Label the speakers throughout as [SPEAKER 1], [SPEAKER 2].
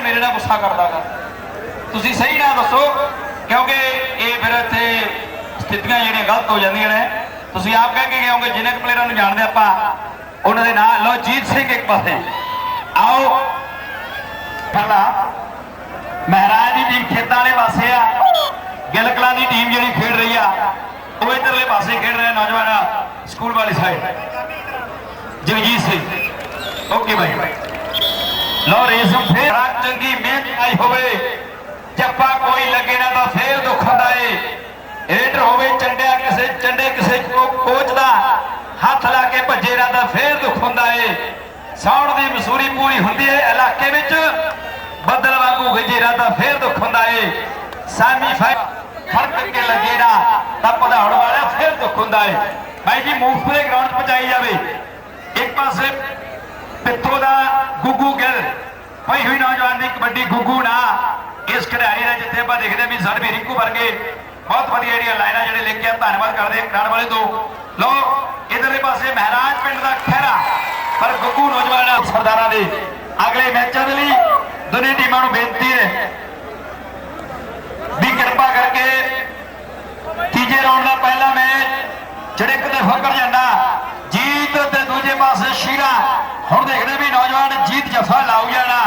[SPEAKER 1] ਮੇਰੇ ਨਾਲ ਗੁੱਸਾ ਕਰਦਾਗਾ ਤੁਸੀਂ ਸਹੀ ਨਾ ਦੱਸੋ, ਕਿਉਂਕਿ ਇਹ ਫਿਰ ਇੱਥੇ ਸਥਿਤੀਆਂ ਜਿਹੜੀਆਂ ਗਲਤ ਹੋ ਜਾਂਦੀਆਂ ਨੇ। ਤੁਸੀਂ ਆਪ ਕਹਿ ਕੇ ਗਏ ਜਿੰਨੇ ਕੁ ਪਲੇਅਰਾਂ ਨੂੰ ਜਾਣਦੇ ਆਪਾਂ, ਉਹਨਾਂ ਦੇ ਨਾਂ ਲਓ, ਜੀਤ ਸਿੰਘ ਇੱਕ ਪਾਸੇ। ਆਓ। ਪਹਿਲਾ ਮਹਾਰਾਜ ਦੀ ਟੀਮ ਖੇਤਾਂ ਵਾਲੇ ਪਾਸੇ ਆ। ਗਿੱਲ ਕਲਾਂ ਦੀ ਟੀਮ ਜਿਹੜੀ ਖੇਡ ਰਹੀ ਆ, ਉਹ ਇਧਰਲੇ ਪਾਸੇ ਖੇਡ ਰਿਹਾ ਨੌਜਵਾਨ ਸਕੂਲ ਵਾਲੀ ਸਾਈਡ ਜਗਜੀਤ ਸਿੰਘ। ਓਕੇ ਭਾਈ ਲੋ ਰੇਸਮ ਫੇਰ ਚੰਗੀ ਮਿਹਨਤ ਆਈ ਹੋਵੇ। ਜੱਪਾ ਕੋਈ ਲੱਗੇ ਨਾ ਤਾਂ ਫੇਰ ਦੁੱਖ ਹੁੰਦਾ ਏ। ਰੇਡਰ ਹੋਵੇ ਚੰਡਿਆ ਕਿਸੇ, ਚੰਡੇ ਕਿਸੇ ਕੋਚ ਦਾ ਹੱਥ ਲਾ ਕੇ ਭੱਜੇ ਨਾ ਤਾਂ ਫੇਰ ਦੁੱਖ ਹੁੰਦਾ ਏ। ਸੌਣ ਦੀ ਮਸੂਰੀ ਪੂਰੀ ਹੁੰਦੀ ਏ ਇਲਾਕੇ ਵਿੱਚ। ਬੱਦਲ ਵਾਂਗੂ ਗਜੇਰਾ ਤਾਂ ਫੇਰ ਦੁੱਖ ਹੁੰਦਾ ਏ। ਸਾਮੀ ਫਾਈਟ ਕੇ ਲੱਗੇ ਨਾ ਤਾਂ ਪਧਾਉਣ ਵਾਲਾ ਫੇਰ ਦੁੱਖ ਹੁੰਦਾ ਏ। ਬਾਈ ਜੀ, ਮੂੰਗਫਲੇ ਗਰਾਊਂਡ ਪਹੁੰਚਾਈ ਜਾਵੇ। ਇੱਕ ਪਾਸੇ ਪਿੱਥੋਂ ਦਾ ਗੁੱਗੂ ਗਿੱਲ। ਪਈ ਹੋਈ ਨੌਜਵਾਨ ਦੀ ਕਬੱਡੀ ਗੁੱਗੂ ਨਾ ਇਸ ਖਿਡਾਰੀ ਦਾ ਜਿੱਥੇ ਆਪਾਂ ਦੇਖਦੇ ਵੀ ਸਾਡੇ ਵੀ ਰਿੰਕੂ ਵਰਗੇ ਬਹੁਤ ਵਧੀਆ ਜਿਹੜੀਆਂ ਲਾਈਨਾਂ ਜਿਹੜੇ ਲੈ ਕੇ ਆ ਧੰਨਵਾਦ ਕਰਦੇ ਕਰਾਣ ਵਾਲੇ ਤੋਂ। ਲੋ ਇਧਰਲੇ ਪਾਸੇ ਮਹਾਰਾਜ ਪਿੰਡ ਦਾ ਖਹਿਰਾ। ਪਰ ਗੁੱਗੂ ਨੌਜਵਾਨ ਸਰਦਾਰਾਂ ਦੇ ਅਗਲੇ ਮੈਚਾਂ ਦੇ ਲਈ ਦੋਨੇ ਟੀਮਾਂ ਨੂੰ ਬੇਨਤੀ ਹੈ ਵੀ ਕਿਰਪਾ ਕਰਕੇ ਤੀਜੇ ਰਾਉਂਡ ਦਾ ਪਹਿਲਾ ਮੈਚ, ਜਿਹੜੇ ਕਿਤੇ ਫੱਕਰ ਜਾਂਦਾ ਜੀਤ ਤੇ ਦੂਜੇ ਪਾਸੇ ਸ਼ੀਰਾ ਹੁਣ ਦੇਖਦੇ ਵੀ ਨੌਜਵਾਨ ਜੀਤ ਜਫਾ ਲਾਉ ਜਾਣਾ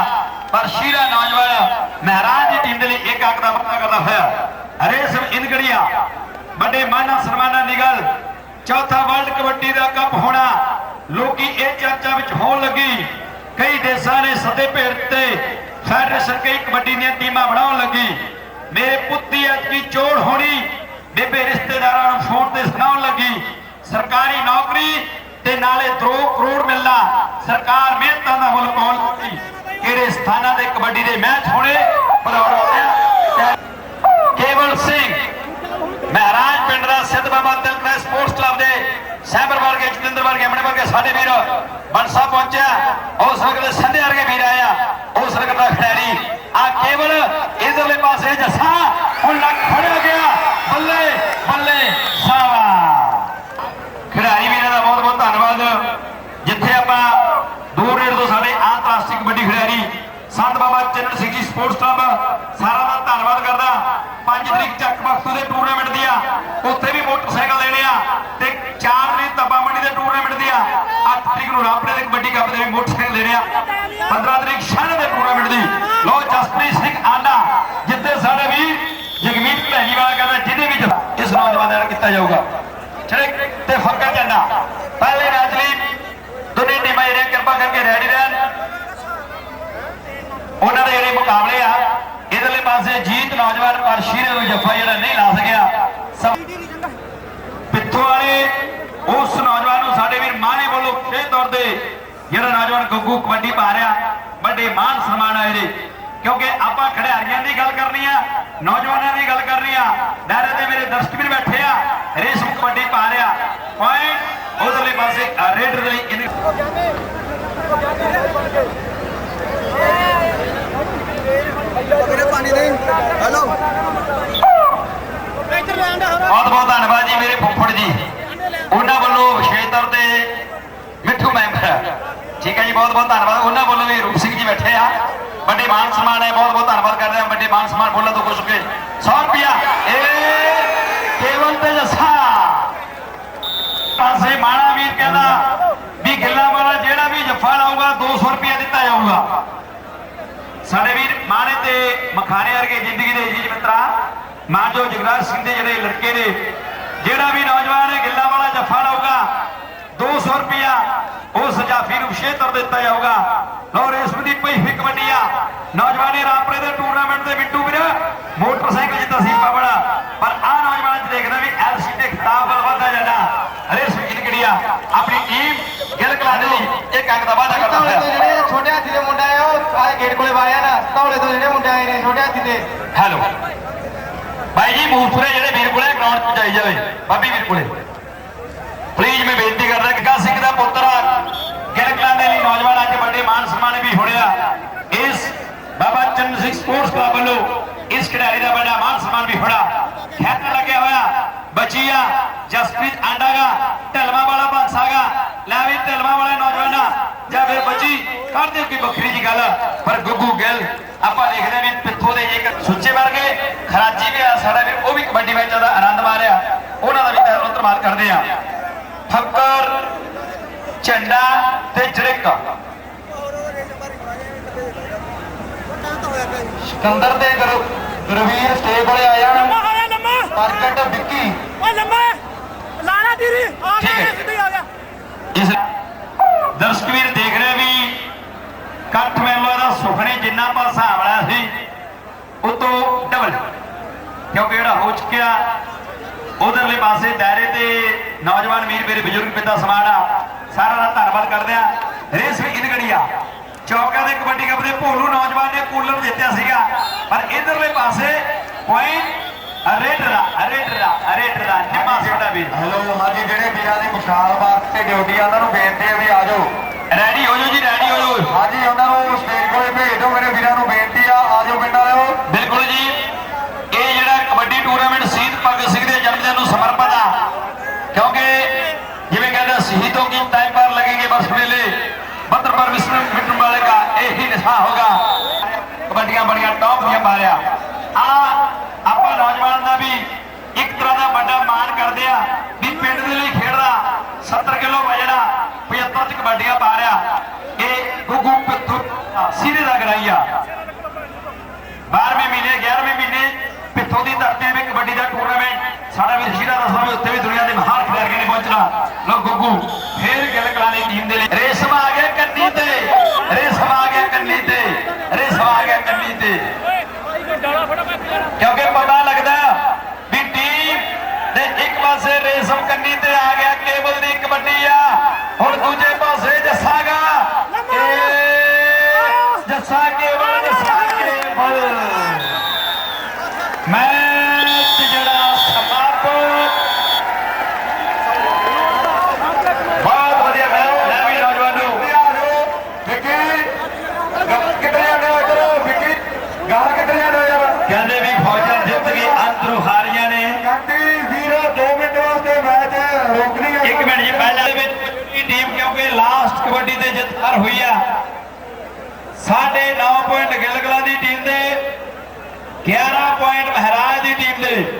[SPEAKER 1] ਪਰ ਸ਼ੀਰਾ ਨੌਜਵਾਨ ਮਹਾਰਾਜ ਦੀ ਟੀਮ ਦੇ ਲਈ ਇੱਕ ਅੰਕ ਦਾ ਵਾਅਦਾ ਕਰਦਾ ਹੋਇਆ। ਹਰੇਸ਼ ਇਨਗੜੀਆ, ਵੱਡੇ ਮਾਨਾਂ ਸਨਮਾਨਾਂ ਦੀ ਚੌਥਾ ਵਰਲਡ ਕਬੱਡੀ ਦਾ ਕੱਪ ਹੋਣਾ, ਲੋਕੀ ਇਹ ਚਰਚਾ ਵਿੱਚ ਹੋਣ ਲੱਗੀ। ਕਈ ਦੇਸ਼ਾਂ ਨੇ ਸੱਦੇ ਭੇਟ ਤੇ ਫੈਡਰੇਸ਼ਨ ਕਈ ਕਬੱਡੀ ਦੀਆਂ ਟੀਮਾਂ ਬਣਾਉਣ ਲੱਗੀ। ਮੇਰੇ ਪੁੱਤੀ ਦੀ ਅੱਜ ਕੀ ਚੋੜ ਹੋਣੀ? ਬੇਬੇ ਰਿਸ਼ਤੇਦਾਰਾਂ ਨੂੰ ਫੋਨ ਤੇ ਸੁਣਾਉਣ ਲੱਗੀ। ਸਰਕਾਰੀ ਨੌਕਰੀ ਤੇ ਨਾਲੇ 2 ਕਰੋੜ ਮਿਲਣਾ। ਸਰਕਾਰ ਮਿਹਨਤਾਂ ਦਾ ਮੁੱਲ ਪਾਉਣ ਲੱਗੀ ਕਿਹੜੇ ਸਥਾਨਾਂ ਦੇ ਕਬੱਡੀ ਦੇ ਮੈਚ ਹੋਣੇ ਪਰੌੜ ਕੇਵਲ ਸਿੰਘ, ਮਹਾਰਾਜ ਪਿੰਡ ਦਾ ਸਿੱਧ ਬਾਬਾ ਤਿਲਕ ਸਪੋਰਟਸ ਕਲੱਬ ਦੇ ਸੈਂਬਰ ਵਰਗੇ, ਜਤਿੰਦਰ ਵਰਗੇ ਆਪਣੇ ਵਰਗੇ ਸਾਡੇ ਵੀਰ ਬੰਸਾ ਪਹੁੰਚਿਆ। ਉਸ ਵਰਗੇ ਦੇ ਵਰਗੇ ਵੀਰ ਆਇਆ ਉਸ ਵਰਗੇ ਦਾ ਖਿਡਾਰੀ ਆ ਕੇਵਲ ਇਧਰਲੇ ਪਾਸੇ ਜੱਸਾ ਹੁਣ ਲੱਗ ਖੜਿਆ ਗਿਆ ਬੱਲੇ ਬੱਲੇ ਸਾਵਾ ਖਿਡਾਰੀ ਵੀਰਾਂ ਦਾ ਬਹੁਤ ਬਹੁਤ ਧੰਨਵਾਦ ਜਿੱਥੇ ਆਪਾਂ ਦੂਰ ਨੇੜੇ ਤੋਂ ਸਾਡੇ ਅੰਤਰਰਾਸ਼ਟਰੀ ਕਬੱਡੀ ਖਿਡਾਰੀ ਸੰਤ ਬਾਬਾ ਚੰਨ ਸਿੰਘ ਜੀ ਸਪੋਰਟਸ ਕਲੱਬ ਸਾਰਾ ਦਾ ਧੰਨਵਾਦ ਕਰਦਾ। 5 ਤਰੀਕ ਚੱਕ ਬਖਤੂ ਦੇ ਟੂਰਨਾਮੈਂਟ ਦੀ ਆ। ਉੱਥੇ ਵੀ ਮੋਟਰਸਾਈਕਲ ਦੇਣੇ ਆ ਤੇ 4 ਤਰੀਕ ਤਪਾ ਮੰਡੀ ਦੇ ਟੂਰਨਾਮੈਂਟ ਦੀ ਆ। 8 ਤਰੀਕ ਨੂੰ ਰਾਪੜੇ ਦੇ ਕਬੱਡੀ ਕੱਪ ਦੇ ਵੀ ਮੋਟਰਸਾਈਕਲ ਦੇਣੇ ਆ। 15 ਤਰੀਕ ਸ਼ਹਿਰ ਦੇ ਟੂਰਨਾਮੈਂਟ ਦੀ। ਲੋ ਜਸਪ੍ਰੀਤ ਸਿੰਘ ਆਂਡਾ, ਜਿੱਥੇ ਸਾਡੇ ਵੀ ਜਗਮੀਤ ਭੈਣੀ ਵਾਲਾ ਕਹਿੰਦਾ, ਜਿਹਦੇ ਵਿੱਚ ਇਸ ਨੌਜਵਾਨ ਦਾ ਕੀਤਾ ਜਾਊਗਾ। ਜਿਹੜੇ ਤੇ ਫੱਕਾ ਝੰਡਾ। ਪਹਿਲੇ ਮੈਚ ਲਈ ਦੋਨੇ ਟੀਮਾਂ ਜਿਹੜੀਆਂ ਕਿਰਪਾ ਕਰਕੇ ਰੈਡੀ ਰਹਿਣ। ਉਹਨਾਂ ਦੇ ਜਿਹੜੇ ਮੁਕਾਬਲੇ ਆ, ਇਧਰਲੇ ਪਾਸੇ ਜੀਤ ਨੌਜਵਾਨ ਪਰ ਸ਼ੀਰੇ ਜੱਫਾ ਜਿਹੜਾ ਨਹੀਂ ਲਾ ਸਕਿਆ। ਪਿੱਥੋਂ ਵਾਲੇ ਉਸ ਨੌਜਵਾਨ ਨੂੰ ਸਾਡੇ ਵੀਰ ਮਾਨੇ ਵੱਲੋਂ ਖੇ ਤੌਰ ਤੇ ਜਿਹੜਾ ਨੌਜਵਾਨ ਗੱਗੂ ਕਬੱਡੀ ਪਾ ਰਿਹਾ, ਵੱਡੇ ਮਾਨ ਸਨਮਾਨ ਆਏ ਨੇ ਕਿਉਂਕਿ ਆਪਾਂ ਖਿਡਾਰੀਆਂ ਦੀ ਗੱਲ ਕਰਨੀ ਆ, ਨੌਜਵਾਨਾਂ ਦੀ ਗੱਲ ਕਰਨੀ ਆ ਦਾਇਰੇ ਤੇ ਮੇਰੇ ਦਰਸ਼ਕ ਵੀ ਬੈਠੇ ਆ, ਰੇਸ਼ਮ ਕਬੱਡੀ ਪਾ ਰਿਹਾ। ਪੁਆਇੰਟ ਉਧਰਲੇ ਪਾਸੇ ਰੇਡਰ ਲਈ ਇਹਨੇ
[SPEAKER 2] ਵੀਰੇ ਪਾਣੀ ਦੇ ਹੈਲੋ
[SPEAKER 1] ਬਹੁਤ ਬਹੁਤ ਧੰਨਵਾਦ ਜੀ ਮੇਰੇ ਫੁੱਫੜ ਜੀ ਉਹਨਾਂ ਵੱਲੋਂ ਵਿਸ਼ੇਸ਼ ਤੌਰ ਤੇ ਮਿੱਠੂ ਮੈਂਬਰ ਠੀਕ ਹੈ ਜੀ, ਬਹੁਤ ਬਹੁਤ ਧੰਨਵਾਦ। ਉਹਨਾਂ ਵੱਲੋਂ ਵੀ ਰੂਪ ਸਿੰਘ ਜੀ ਬੈਠੇ ਆ। ਵੱਡੇ ਮਾਨ ਸਨਮਾਨ ਹੈ, ਬਹੁਤ ਬਹੁਤ ਧੰਨਵਾਦ ਕਰਦੇ ਆ ਵੱਡੇ ਮਾਨ ਸਨਮਾਨ ਬੋਲਣ ਤੋਂ ਖੁਸ਼ ਹੋ ਕੇ 100 ਰੁਪਿਆ ਇਹ ਕੇਵਲ ਤੇ ਜੱਸਾ। ਪਾਸੇ ਮਾਣਾ ਵੀਰ ਕਹਿੰਦਾ ਵੀ ਗਿੱਲਾ ਵਾਲਾ ਜਿਹੜਾ ਵੀ ਜੱਫਾ ਲਾਊਗਾ 200 ਰੁਪਿਆ ਦਿੱਤਾ ਜਾਊਗਾ। ਸਾਡੇ ਵੀਰ ਮਾਣੇ ਤੇ ਮਖਾਣੇ ਵਰਗੇ ਜ਼ਿੰਦਗੀ ਦੇ ਜੀ ਮਿੱਤਰਾ ਮਾਂ ਜੋ ਜਗਰਾਜ ਸਿੰਘ ਦੇ ਜਿਹੜੇ ਲੜਕੇ ਨੇ, ਜਿਹੜਾ ਵੀ ਨੌਜਵਾਨ ਹੈ, ਗਿੱਲਾ ਵਾਲਾ ਜੱਫਾ ਲਾਊਗਾ 200 ਰੁਪਿਆ ਉਸ ਜਾਫੀ ਨੂੰ ਵਿਸ਼ੇਤਰ ਦਿੱਤਾ ਜਾਊਗਾ। ਲਓ ਰੇਸ਼ਮ ਦੀ ਪਈ ਫਿਕ ਵੱਡੀ ਆ। ਨੌਜਵਾਨੇ ਰਾਪਰੇ ਦੇ ਟੂਰਨਾਮੈਂਟ ਦੇ ਬਿੱਟੂ ਵੀਰ ਮੋਟਰਸਾਈਕਲ ਜਿੱਤਾ ਸੀ ਬੜਾ ਪਰ ਆ ਨੌਜਵਾਨ ਚ ਦੇਖਦਾ ਵੀ ਐਲਸੀ ਦੇ ਖਿਤਾਬ ਵੱਲ ਵਧਦਾ ਜਾਂਦਾ। ਰੇਸ਼ਮ ਇਨਕੜੀਆ ਆਪਣੀ ਟੀਮ ਗਿਲ ਕਲਾ ਦੇ ਲਈ ਇੱਕ ਅੰਕ ਦਾ ਵਾਅਦਾ ਕਰਦਾ ਹੈ
[SPEAKER 2] ਜਿਹੜੇ ਛੋਟੇ ਹਾਥੀ ਦੇ ਮੁੰਡਾ ਆ ਉਹ ਆਹ ਗੇਟ ਕੋਲੇ ਵਾਇਆ ਨਾ। ਧੌਲੇ ਤੋਂ ਜਿਹੜੇ ਮੁੰਡੇ ਆਏ ਨੇ ਛੋਟੇ ਹਾਥੀ ਦੇ।
[SPEAKER 1] ਹੈਲੋ ਭਾਈ ਜੀ ਮੂਸਰੇ ਜਿਹੜੇ ਵੀਰ ਕੋਲੇ ਗਰਾਊਂਡ 'ਚ ਜਾਈ ਜਾਵੇ। ਬਾਬੀ ਵੀਰ ਕੋਲੇ। ਪਲੀਜ਼ ਮੈਂ ਬੇਨਤੀ ਕਰਦਾ ਕਿ ਕਾ ਸਿੰਘ ਦਾ ਪੁੱਤਰ ਗਿਰਕਲਾਂ ਦੇ ਲਈ ਨੌਜਵਾਨ ਅੱਜ ਵੱਡੇ ਮਾਨ ਸਨਮਾਨ ਵੀ ਹੋਣਿਆ ਇਸ ਬਾਬਾ ਚੰਨ ਸਿੰਘ ਸਪੋਰਟਸ ਕਲੱਬ ਵੱਲੋਂ ਇਸ ਖਿਡਾਰੀ ਦਾ ਵੱਡਾ ਮਾਨ ਸਨਮਾਨ ਵੀ ਹੋਣਾ। ਖੈਰ ਲੱਗਿਆ ਹੋਇਆ। ਬਚੀਆ ਜਸਪ੍ਰੀਤ ਆਂਡਾਗਾ, ਢਲਵਾ ਵਾਲਾ ਬਾਦਸ਼ਾਹਗਾ ਲੈ ਵੀ ਢਲਵਾ ਵਾਲੇ ਨੌਜਵਾਨਾਂ। ਜਾਂ ਫਿਰ ਬੱਚੀ ਕਰ ਕੋਈ ਵੱਖਰੀ ਜੀ ਗੱਲ। ਪਰ ਗੁੱਗੂ ਗਿੱਲ, ਆਪਾਂ ਦੇਖਦੇ ਵੀ ਪਿੱਥੋਂ ਦੇ ਜੇਕਰ ਸੁੱਚੇ ਵਰਗੇ ਖਰਾਜੀ ਵੀ ਆ ਸਾਡਾ ਵੀ, ਉਹ ਵੀ ਕਬੱਡੀ ਮੈਚਾਂ ਦਾ ਆਨੰਦ ਮਾਰਿਆ ਉਹਨਾਂ ਦਾ ਵੀ ਤਹਿ ਦਿਲੋਂ ਕਰਦੇ ਆ ਫੱਕਰ, ਝੰਡਾ ਤੇ ਜੜਿੱਕ
[SPEAKER 2] ਸਿਕੰਦਰ ਤੇ ਗੁਰ- ਗੁਰਵੀਰ ਸਟੇਜ ਕੋਲੇ ਆ ਜਾਣ। ਪ੍ਰਗਟ ਵਿੱਕੀ।
[SPEAKER 3] ਓਏ ਲੰਮਾ। ਲਾਲਾ ਦੀਦੀ ਆ। ਗਿਆ ਸਿੱਧੀ ਆ ਗਿਆ।
[SPEAKER 1] ਇਸ ਦਰਸ਼ਕ ਵੀਰ ਦੇਖ ਰਹੇ ਵੀ ਇਕੱਠ ਮੈਂਬਰਾਂ ਦਾ ਸੁਪਨੇ ਜਿੰਨਾ ਆਪਾਂ ਹਿਸਾਬ ਵਾਲਾ ਸੀ ਉਹ ਤੋਂ ਡਬਲ ਕਿਉਂਕਿ ਜਿਹੜਾ ਹੋ ਚੁੱਕਿਆ ਉਧਰਲੇ ਪਾਸੇ ਦਾਇਰੇ ਤੇ ਨੌਜਵਾਨ ਵੀਰ ਮੇਰੇ ਬਜ਼ੁਰਗ ਪਿਤਾ ਸਮਾਨ ਆ ਸਾਰਾ ਦਾ ਧੰਨਵਾਦ ਕਰਦੇ ਆ ਰੇਸ ਵੀ ਇਨਗੜੀਆ ਚੌਕਾਂ ਦੇ ਕਬੱਡੀ ਕੱਪ ਦੇ ਭੋਲੂ ਨੌਜਵਾਨ ਨੇ ਕੂਲਰ ਜਿੱਤਿਆ ਸੀਗਾ। ਪਰ ਇਧਰਲੇ ਪਾਸੇ ਪੁਆਇੰਟ ਰੇਡਰਾ ਰੇਡਰਾ ਰੇਡਰਾ ਨਿਮਾ ਸੋਡਾ ਵੀ
[SPEAKER 2] ਹਲੋ ਹਾਂਜੀ ਜਿਹੜੇ ਵੀਰਾਂ ਦੀ ਮੁਸ਼ਾਲ ਵਾਸਤੇ ਡਿਊਟੀ ਆ ਉਹਨਾਂ ਨੂੰ ਬੇਨਤੀ ਹੈ ਵੀ ਆ ਜਾਓ।
[SPEAKER 1] ਰੈਡੀ ਹੋ ਜਾਓ ਜੀ ਰੈਡੀ ਹੋ ਜਾਓ।
[SPEAKER 2] ਹਾਂਜੀ ਉਹਨਾਂ ਨੂੰ ਸਟੇਜ ਕੋਲੇ ਭੇਜ ਦਿਓ ਮੇਰੇ ਵੀਰਾਂ ਨੂੰ ਬੇਨਤੀ ਆ ਆ ਜਾਓ ਪਿੰਡ ਵਾਲਿਓ।
[SPEAKER 1] ਬਿਲਕੁਲ ਜੀ। ਇਹ ਜਿਹੜਾ ਕਬੱਡੀ ਟੂਰਨਾਮੈਂਟ ਸ਼ਹੀਦ ਭਗਤ ਸਿੰਘ ਦੇ ਜਨਮ ਦਿਨ ਨੂੰ ਸਮਰਪਿਤ ਆ ਕਿਉਂਕਿ ਜਿਵੇਂ ਕਹਿੰਦਾ ਸ਼ਹੀਦੋਂ ਕੀ ਟਾਈਮ ਪਰ ਲੱਗੇਗੇ ਬਸ ਮੇਲੇ। बद्र पर विश्राम मिटने वाले का यही निशा होगा ਕਬੱਡੀਆਂ ਬੜੀਆਂ ਟੌਪ ਦੀਆਂ ਮਾਰਿਆ ਆ ਆਪਾਂ ਨੌਜਵਾਨ ਦਾ ਵੀ ਇੱਕ ਤਰ੍ਹਾਂ ਦਾ ਵੱਡਾ ਮਾਣ ਕਰਦੇ ਆ ਵੀ ਪਿੰਡ ਦੇ ਲਈ ਖੇਡਦਾ 70 ਕਿਲੋ ਵਜਣਾ 75 ਚ ਕਬੱਡੀਆਂ ਪਾ ਰਿਹਾ ਇਹ ਗੁੱਗੂ ਪਿੱਥੂ ਸਿਰੇ ਦਾ ਗਰਾਈਆ 12ਵੇਂ ਮਹੀਨੇ 11ਵੇਂ ਮਹੀਨੇ ਪਿੱਥੋਂ ਦੀ ਧਰਤੀ ਵਿੱਚ ਕਬੱਡੀ ਦਾ ਟੂਰਨਾਮੈਂਟ ਸਾਡਾ ਵੀ ਸ਼ੀਰਾ ਰਸਮਾ ਵੀ ਉੱਥੇ ਵੀ ਦੁਨੀਆ ਦੇ ਮਹਾਨ ਖਿਡਾਰੀਆਂ ਨੇ ਪਹੁੰਚਣਾ ਲੋ ਗੁੱਗੂ ਫੇਰ ਪਾਸੇ ਕੰਨੀ ਤੇ ਆ ਗਿਆ ਕੇਬਲ ਦੀ ਕਬੱਡੀ ਆ। ਹੁਣ ਦੂਜੇ ਪਾਸੇ ਜੱਸਾਗਾ ਇਹ ਜੱਸਾ ਕੇਬਲ ਜੱਸਾ ਕੇਬਲ ਮੈਚ ਜਿਹੜਾ ਸਮਾਪਤ ਬਹੁਤ ਵਧੀਆ ਮੈਚ ਲੈ ਵੀ ਨੌਜਵਾਨੋ
[SPEAKER 2] ਆ ਜਾਓ ਵਿੱਕੀ ਗ- ਕਿੱਧਰ ਜਾਂਦੇ ਹੋ ਇੱਧਰ ਵਿੱਕੀ ਗਾਹ ਕਿੱਧਰ ਜਾਂਦੇ ਹੋ ਯਾਰ
[SPEAKER 1] ਕਹਿੰਦੇ ਵੀ ਫੌਜਾਂ ਜਿੱਤ ਗਈ ਅੰਦਰੋਂ ਹਾਰੀਆਂ ਨੇ
[SPEAKER 2] ਕੰਟੀ ਵੀਰ 2 ਮਿੰਟ ਵਾਸਤੇ ਮੈਚ ਰੋਕਣੀ ਹੈ
[SPEAKER 1] ਇੱਕ ਮਿੰਟ ਜੀ ਪਹਿਲਾਂ ਦੇ ਵਿੱਚ ਇਹ ਟੀਮ ਕਿਉਂਕਿ ਲਾਸਟ ਕਬੱਡੀ ਤੇ ਜਿੱਤ ਹਾਰ ਹੋਈ ਆ। ਸਾਢੇ 9 ਪੁਆਇੰਟ ਗਿਲਗਲਾ ਦੀ ਟੀਮ ਦੇ 11 ਪੁਆਇੰਟ ਮਹਾਰਾਜ ਦੀ ਟੀਮ ਦੇ।